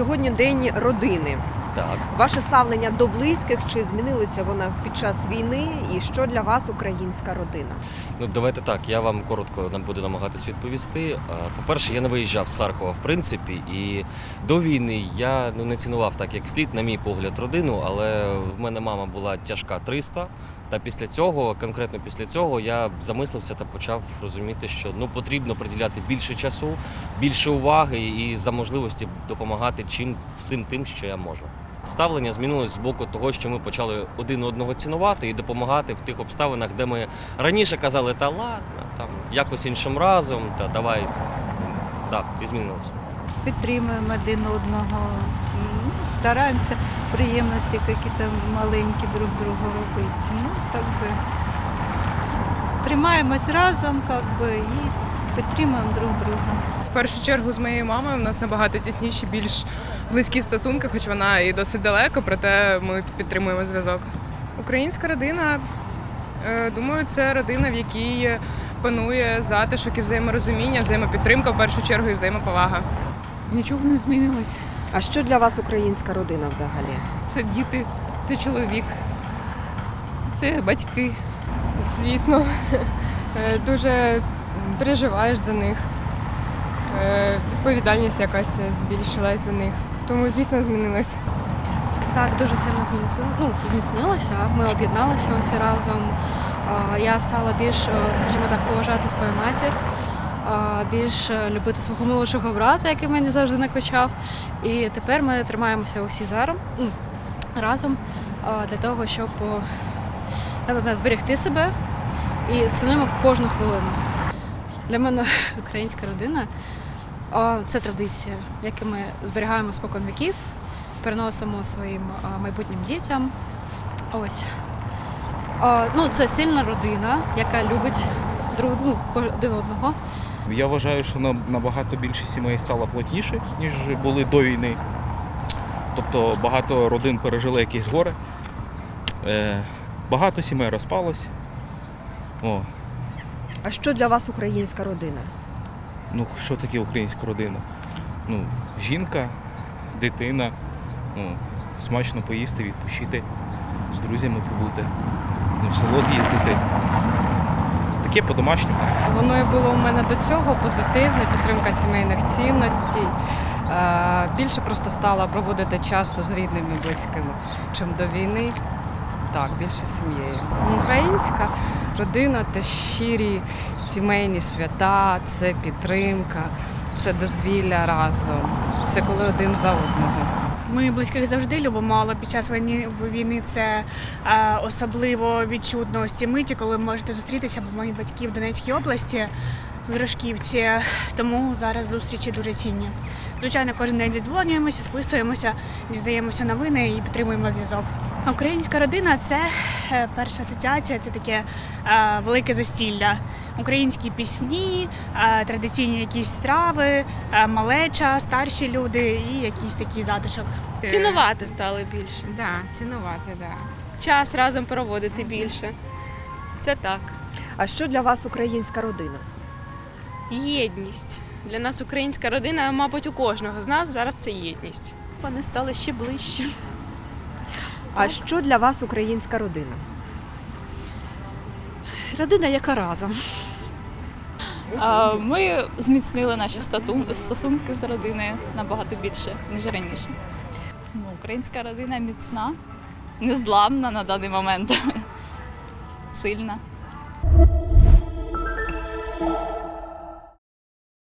Сьогодні день родини. Так. Ваше ставлення до близьких чи змінилося вона під час війни? І що для вас українська родина? Ну давайте так. Я вам коротко нам буду намагатись відповісти. Е, По-перше, я не виїжджав з Харкова, в принципі, і до війни я ну не цінував так, як слід, на мій погляд, родину. Але в мене мама була тяжка 300. Та після цього, конкретно після цього, я замислився та почав розуміти, що ну потрібно приділяти більше часу, більше уваги і за можливості допомагати чим всім тим, що я можу. Ставлення змінилось з боку того, що ми почали один одного цінувати і допомагати в тих обставинах, де ми раніше казали, та ладно, там якось іншим разом, та давай. Так, і змінилося. підтримуємо один одного, стараємося приємності які-то маленькі друг другу робити. Ну, как би, тримаємось разом как би, і підтримуємо друг друга. В першу чергу з моєю мамою у нас набагато тісніші, більш близькі стосунки, хоч вона і досить далеко, проте ми підтримуємо зв'язок. Українська родина, е, думаю, це родина, в якій панує затишок і взаєморозуміння, взаємопідтримка в першу чергу і взаємоповага. Нічого не змінилось. А що для вас українська родина взагалі? Це діти, це чоловік, це батьки. Звісно, е, дуже переживаєш за них. Е, Відповідальність якась збільшилась за них. Тому, звісно, змінилась. Так, дуже сильно змінилося. Ну, зміцнилося. Ми об'єдналися усі разом. Я стала більш, скажімо так, поважати свою матір, більш е, любити свого молодшого брата, який мені завжди накочав. І тепер ми тримаємося усі зараз разом для того, щоб я не знаю, зберегти себе і цінуємо кожну хвилину. Для мене українська родина це традиція, яку ми зберігаємо спокон віків переносимо своїм майбутнім дітям. Ось. Ну, це сильна родина, яка любить друг, ну, один одного. Я вважаю, що набагато більше сімей стало плотніше, ніж були до війни. Тобто багато родин пережили якісь горе. Е, багато сімей розпалось. О, А що для вас українська родина? ну що таке українська родина? Ну, жінка, дитина, ну, смачно поїсти, відпочити, з друзями побути, ну, в село з'їздити. Таке по-домашньому. Воно було у мене до цього позитивне, підтримка сімейних цінностей. Е, Більше просто стала проводити часу з рідними і близькими, чим до війни. Так, більше сім'єю. Українська родина це щирі сімейні свята, це підтримка, це дозвілля разом, це коли один за одного. Ми близьких завжди любимо, але під час війни, війни це е, особливо відчутно ось ці миті, коли можете зустрітися, бо мої батьки в Донецькій області, в тому зараз зустрічі дуже цінні. Звичайно, кожен день зідзвонюємося, списуємося, дізнаємося новини і підтримуємо зв'язок. Українська родина це е, перша асоціація, це таке е, велике застілля. Українські пісні, е, традиційні якісь страви, е, малеча, старші люди і якийсь такий затишок. Цінувати стали більше. Да, цінувати, да. Час разом проводити більше. Це так. А що для вас українська родина? Єдність. Для нас українська родина, мабуть, у кожного з нас зараз це єдність. Вони стали ще ближче. А що для вас українська родина? Родина, яка разом. Ми зміцнили наші стосунки з родиною набагато більше, ніж раніше. Ну, українська родина міцна, незламна на даний момент. Сильна.